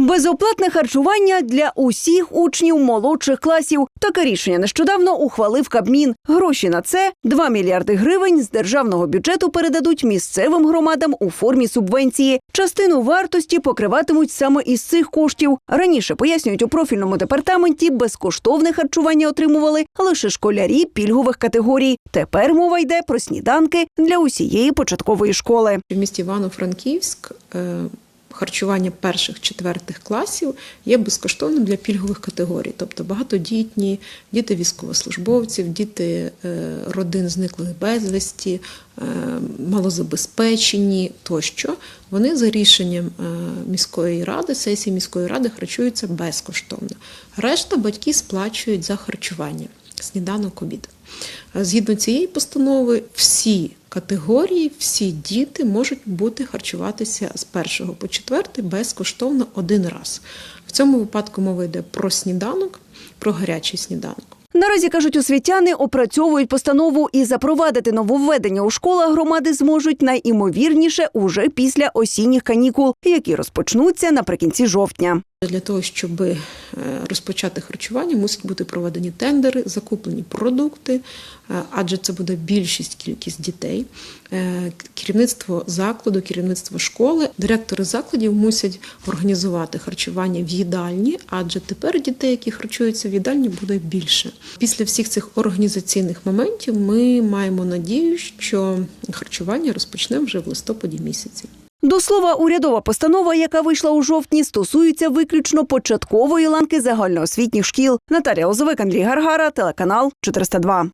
Безоплатне харчування для усіх учнів молодших класів. Таке рішення нещодавно ухвалив Кабмін. Гроші на це 2 мільярди гривень з державного бюджету передадуть місцевим громадам у формі субвенції. Частину вартості покриватимуть саме із цих коштів. Раніше пояснюють у профільному департаменті, безкоштовне харчування отримували лише школярі пільгових категорій. Тепер мова йде про сніданки для усієї початкової школи. В місті Івано-Франківськ е, харчування перших четвертих класів є безкоштовним для пільгових категорій, тобто багатодітні, діти військовослужбовців, діти е, родин зниклих безвісті, е, малозабезпечені тощо. Вони за рішенням е, міської ради, сесії міської ради харчуються безкоштовно. Решта батьки сплачують за харчування, сніданок обід. Згідно цієї постанови, всі категорії, всі діти можуть бути харчуватися з 1 по 4 безкоштовно один раз. В цьому випадку мова йде про сніданок, про гарячий сніданок. Наразі кажуть освітяни, опрацьовують постанову і запровадити нововведення у школах громади зможуть найімовірніше уже після осінніх канікул, які розпочнуться наприкінці жовтня. Для того, щоб е, розпочати харчування, мусять бути проведені тендери, закуплені продукти, е, адже це буде більшість кількість дітей. Е, Керівництво закладу, керівництво школи, директори закладів мусять організувати харчування в їдальні, адже тепер дітей, які харчуються в їдальні, буде більше. Після всіх цих організаційних моментів ми маємо надію, що харчування розпочне вже в листопаді місяці. До слова, урядова постанова, яка вийшла у жовтні, стосується виключно початкової ланки загальноосвітніх шкіл. Наталія Озовик, Андрій Гаргара, телеканал 402.